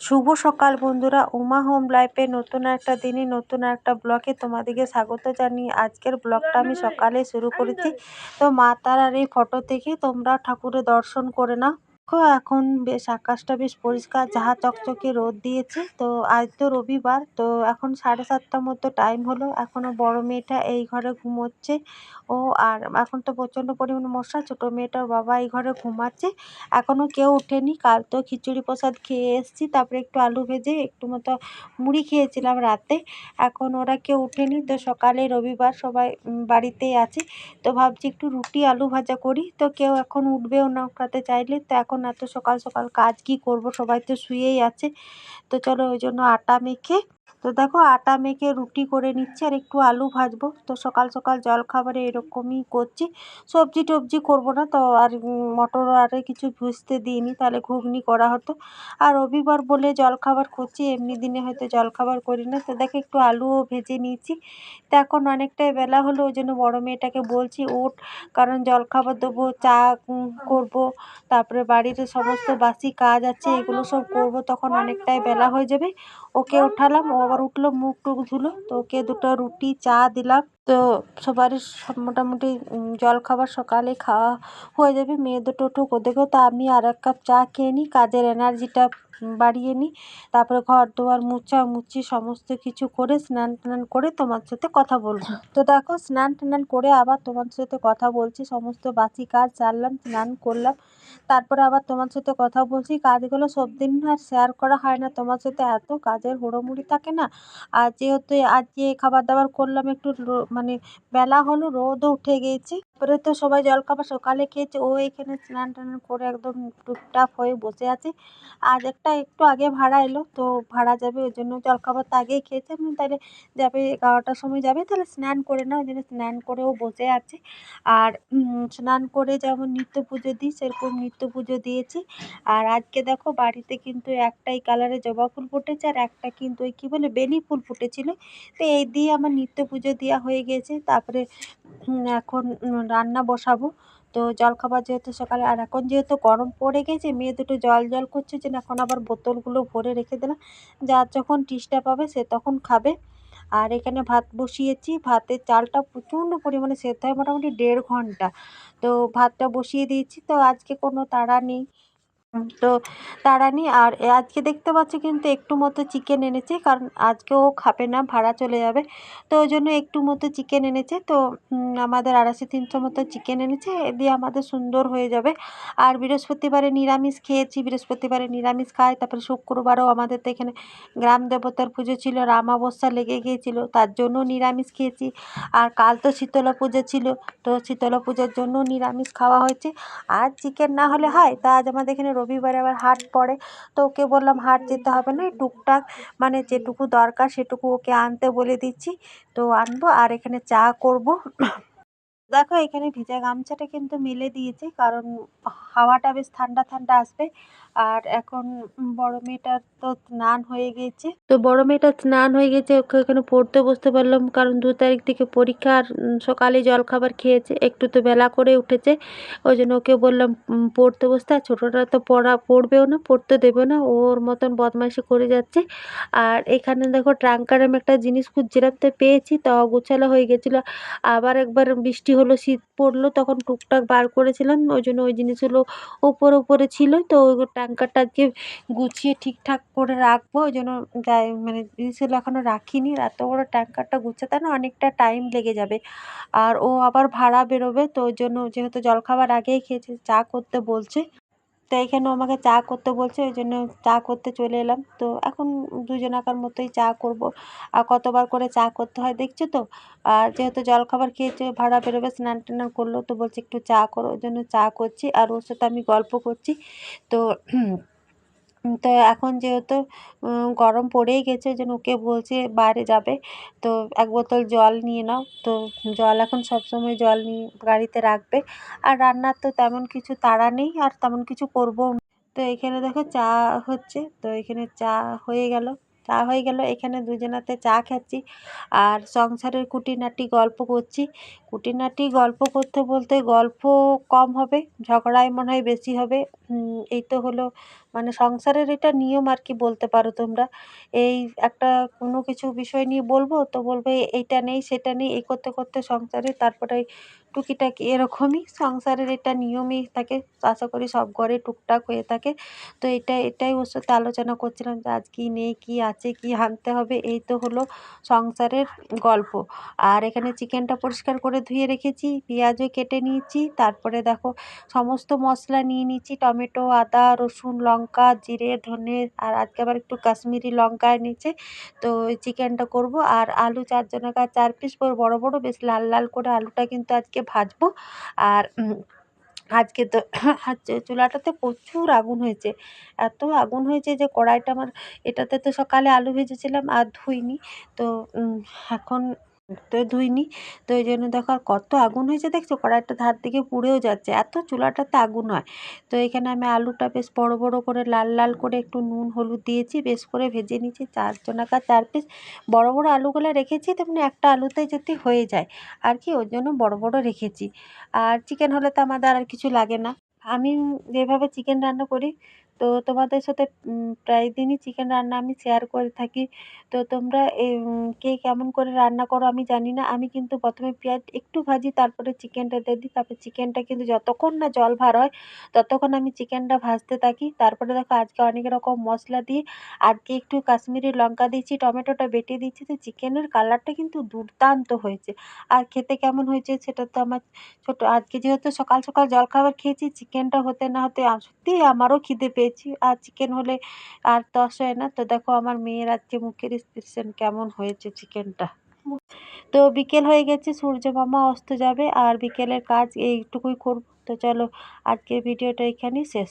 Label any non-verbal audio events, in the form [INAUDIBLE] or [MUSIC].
শুভ সকাল বন্ধুরা। উমা হোম লাইফে নতুন একটা দিনে, নতুন একটা ব্লকে তোমাদেরকে স্বাগত জানিয়ে আজকের ব্লগটা আমি সকালে শুরু করেছি। তো মা তারার এই ফটো থেকে তোমরা ঠাকুরের দর্শন করে নাও। এখন বেশ আকাশটা বেশ পরিষ্কার, যাহা চকচকে রোদ দিয়েছে। তো আজ তো রবিবার, তো এখন সাড়ে সাতটার মতো টাইম হলো। এখনও বড় মেয়েটা এই ঘরে ঘুমোচ্ছে। ও আর এখন তো প্রচণ্ড পরিমাণে মশা, ছোটো মেয়েটার বাবা এই ঘরে ঘুমাচ্ছে। এখনও কেউ ওঠেনি কাল তো খিচুড়ি প্রসাদ খেয়ে এসেছি। তারপরে একটু আলু ভেজে একটু মতো মুড়ি খেয়েছিলাম রাতে। এখন ওরা কেউ ওঠেনি তো সকালে রবিবার সবাই বাড়িতেই আছে। তো ভাবছি একটু রুটি, আলু ভাজা করি। তো কেউ এখন উঠবেও না, উঠাতে চাইলে। তো এখন এত সকাল সকাল কাজ কি করব? সবাই তো শুয়েই আছে। তো চলো ওই জন্য আটা মেখে তো দেখো আটা মেখে রুটি করে নিচ্ছি আর একটু আলু ভাজবো। তো সকাল সকাল জল খাবারে এরকমই করছি। সবজি টবজি করব না তো আর মটর আর কিছু ভুজতে দিইনি, তাহলে ঘুগনি করা হতো। আর রবিবার বলে জলখাবার করছি, এমনি দিনে হয়তো জলখাবার করি না। তো দেখো একটু আলুও ভেজে নিয়েছি। তো এখন অনেকটাই বেলা হলো, ওই জন্য বড়ো মেয়েটাকে বলছি, ওঠ, কারণ জলখাবার দেবো, চা করব, তারপরে বাড়িতে সমস্ত বাসি কাজ আছে, এগুলো সব করব, তখন অনেকটাই বেলা হয়ে যাবে। ওকে উঠালাম ও আবার উঠল, মুখ টুক ধুলো, তো ওকে দুটো রুটি, চা দিলাম। তো সবারই মোটামুটি জলখাবার সকালে খাওয়া হয়ে যাবে। মেয়ে দুটো উঠুক, ওদেরকেও তা আমি আর এক কাপ চা খেয়ে নিই, কাজের এনার্জিটা বাড়িয়ে নিই। তারপরে ঘর দুয়ার মুছি সমস্ত কিছু করে, স্নান টান করে তোমার সাথে কথা বলব। তো দেখো, স্নান টান করে আবার তোমার সাথে কথা বলছি, সমস্ত বাসি কাজ সারলাম, স্নান করলাম। তারপরে আবার তোমার সাথে কথা বলছি, কাজগুলো সব দিন আর শেয়ার করা হয় না। তোমার সাথে এত কাজের হুড়োমুড়ি থাকে না। আর যেহেতু আজকে খাবার দাবার করলাম, একটু মানে বেলা হলো, রোদও উঠে গিয়েছে। তারপরে তো সবাই জলখাবার সকালে খেয়েছে, ও এখানে স্নান টান করে একদম টুপটাপ হয়ে বসে আছে। আজ একটা একটু আগে ভাড়া এলো, তো ভাড়া যাবে, ওই জন্য জলখাবার তো আগেই খেয়েছে। আমি তাহলে যাবে এগারোটার সময় যাবে, তাহলে স্নান করে নাও। ওই জন্য স্নান করেও বসে আছে। আর স্নান করে যেমন নিত্য পুজো দিই সেরকম নিত্য পুজো দিয়েছি। আর আজকে দেখো বাড়িতে কিন্তু একটাই কালারের জবা ফুল ফুটেছে, আর একটা কিন্তু ওই কী বলে বেলি ফুল ফুটেছিল। তো এই দিয়ে আমার নিত্য পুজো দেওয়া হয়ে গেছে। তারপরে এখন রান্না বসাবো। তো জল খাবার যেহেতু সকালে, আর এখন যেহেতু গরম পড়ে গেছে, মেয়ে দুটো জল জল করছে যে এখন আবার বোতলগুলো ভরে রেখে দিলাম। যার যখন টিসটা পাবে সে তখন খাবে। আর এখানে ভাত বসিয়েছি। ভাতের চালটা প্রচণ্ড পরিমাণে সেদ্ধ হয়, মোটামুটি দেড় ঘণ্টা। তো ভাতটা বসিয়ে দিয়েছি। তো আজকে কোনো তাড়া নেই। তো তাড়া নেই আর আজকে দেখতে পাচ্ছি কিন্তু একটু মতো চিকেন এনেছে, কারণ আজকে ও খাবে না, ভাড়া চলে যাবে। তো ওই জন্য একটু মতো চিকেন এনেছে, তো আমাদের আড়াইশো তিনশো মতো চিকেন এনেছে দিয়ে আমাদের সুন্দর হয়ে যাবে। আর বৃহস্পতিবারে নিরামিষ খেয়েছি, বৃহস্পতিবারে নিরামিষ খাই, তারপরে শুক্রবারও আমাদের তো এখানে গ্রাম দেবতার পুজো ছিল রামাবস্যা লেগে গিয়েছিল, তার জন্য নিরামিষ খেয়েছি। আর কাল তো শীতলা পুজো ছিল, তো শীতলা পুজোর জন্য নিরামিষ খাওয়া হয়েছে। আর চিকেন না হলে হয়, তা আজ আমাদের এখানে রবিবারে আবার হাট পড়ে। তো ওকে বললাম, হাট যেতে হবে না টুকটাক মানে যেটুকু দরকার সেটুকু ওকে আনতে বলে দিচ্ছি। তো আনব আর এখানে চা করব। দেখো, এখানে ভিজা গামছাটা কিন্তু মেলে দিয়েছে, কারণ হাওয়াটা বেশ ঠান্ডা ঠান্ডা আসবে। আর এখন বড় মেয়েটার তো স্নান হয়ে গেছে। তো বড় মেয়েটার স্নান হয়ে গেছে, ওকে এখানে পড়তে বসতে পারলাম, কারণ দু তারিখ থেকে পরীক্ষা আর সকালে জলখাবার খেয়েছে, একটু তো বেলা করে উঠেছে। ওই জন্য ওকে বললাম পড়তে বসতে, আর ছোটোটা তো পড়া, পড়বেও না, পড়তে দেবে না, ওর মতন বদমাইশি করে যাচ্ছে। আর এখানে দেখো, ট্রাঙ্কার আমি একটা জিনিস খুঁজছিলাম, তো পেয়েছি তো অগোছালো হয়ে গেছিল। আবার একবার বৃষ্টি হলো, শীত পড়ল, তখন টুকটাক বার করেছিলাম, ওই জন্য ওই জিনিসগুলো উপরে উপরে ছিল, তো ওই ট্যাঙ্কারটা আজকে গুছিয়ে ঠিকঠাক করে রাখব, ওই জন্য মানে জিনিসগুলো এখনও রাখিনি। এত বড়ো ট্যাঙ্কারটা গুছাতে না অনেকটা টাইম লেগে যাবে। আর ও আবার ভাড়া বেরোবে, তো ওই জন্য যেহেতু জলখাবার আগেই খেয়েছে, চা করতে বলছে। তো এখানেও আমাকে চা করতে বলছে, ওই জন্য চা করতে চলে এলাম। তো এখন দুজনাকার মতোই চা করব। আর কতবার করে চা করতে হয় দেখছ তো? আর যেহেতু জলখাবার খেয়েছে, ভাড়া বেরোবে, স্নান টান করল, তো বলছে একটু চা করো। ওই জন্য চা করছি, আর ওর সাথে আমি গল্প করছি। তো তো এখন যেহেতু গরম পড়েই গেছে, যেন ওকে বলছে বাইরে যাবে। তো এক বোতল জল নিয়ে নাও। তো জল এখন সবসময় জল নিয়ে গাড়িতে রাখবে। আর রান্নার তো তেমন কিছু তাড়া নেই, আর তেমন কিছু করব তো এখানে দেখো চা হচ্ছে, তো এখানে চা হয়ে গেল। চা হয়ে গেল, এখানে দুজনাতে চা খাচ্ছি আর সংসারের খুঁটিনাটি গল্প করছি। খুঁটিনাটি গল্প করতে বলতে গল্প কম হবে ঝগড়ায় মনে হয় বেশি হবে। এই তো হলো মানে সংসারের এটা নিয়ম আর কি বলতে পারো তোমরা। এই একটা কোনো কিছু বিষয় নিয়ে বলব, তো বলবে এইটা নেই, সেটা নেই এই করতে করতে সংসারে, তারপরে টুকিটাকি এরকমই সংসারের এটা নিয়মই থাকে আশা করি সব ঘরে টুকটাক হয়ে থাকে। তো এটা, এটাই ওর সাথে আলোচনা করছিলাম যে আজ কী নেই, কী আছে, কী আনতে হবে, এই তো হলো সংসারের গল্প। আর এখানে চিকেনটা পরিষ্কার করে ধুয়ে রেখেছি, পেঁয়াজও কেটে নিয়েছি, তারপরে দেখো সমস্ত মশলা নিয়ে নিয়েছি, টমেটো, আদা, রসুন, লঙ্কা, জিরে, ধনে, আর আজকে আবার একটু কাশ্মীরি লঙ্কা এনেছে। তো চিকেনটা করব, আর আলু চারজনের কাছে চার পিস, বড় বড় বেশ লাল লাল করে আলুটা কিন্তু আজকে ভাজবো। আর আজকে তো [CLEARS THROAT] চুলাটাতে প্রচুর আগুন হয়েছে। এত আগুন হয়েছে যে কড়াইটা আমার, এটাতে তো সকালে আলু ভেজেছিলাম আর ধুইনি। তো এখন তো ধুইনি। তো ওই জন্য দেখো আর কত আগুন হয়েছে দেখছ? কড়াইটা ধার দিকে পুড়েও যাচ্ছে। এত চুলাটাতে আগুন হয়। তো এখানে আমি আলুটা বেশ বড় বড় করে লাল লাল করে একটু নুন, হলুদ দিয়েছি, বেশ করে ভেজে নিয়েছি। চার চারজনাকার চার পিস বড় বড় আলুগুলো রেখেছি। তেমনি একটা আলুতে যাতে হয়ে যায়, আর কি ওর জন্য বড় বড় রেখেছি। আর চিকেন হলে তো আমাদের আর কিছু লাগে না। আমি যেভাবে চিকেন রান্না করি তো তোমাদের সাথে প্রায় দিনই চিকেন রান্না আমি শেয়ার করে থাকি। তো তোমরা কে কেমন করে রান্না করো আমি জানি না। আমি কিন্তু প্রথমে পেঁয়াজ একটু ভাজি, তারপরে চিকেনটা দিয়ে দিই। তারপরে চিকেনটা কিন্তু যতক্ষণ না জল ভার হয়, ততক্ষণ আমি চিকেনটা ভাজতে থাকি। তারপরে দেখো, আজকে অনেক রকম মশলা দিয়ে, আজকে একটু কাশ্মীরি লঙ্কা দিয়েছি, টমেটোটা বেটে দিচ্ছি তো চিকেনের কালারটা কিন্তু দুর্দান্ত হয়েছে। আর খেতে কেমন হয়েছে সেটা তো আমার ছোটো, আজকে যেহেতু সকাল সকাল জলখাবার খেয়েছি চিকেনটা হতে না হতে সত্যিই আমারও খিদে পেয়েছি। আর চিকেন হলে আর তো হয় না। তো দেখো আমার মেয়ের আজকে মুখের এক্সপ্রেশন কেমন হয়েছে চিকেনটা তো বিকেল হয়ে গেছে, সূর্য মামা অস্ত যাবে আর বিকেলের কাজ এইটুকুই করব। তো চলো আজকের ভিডিওটা এখানেই শেষ।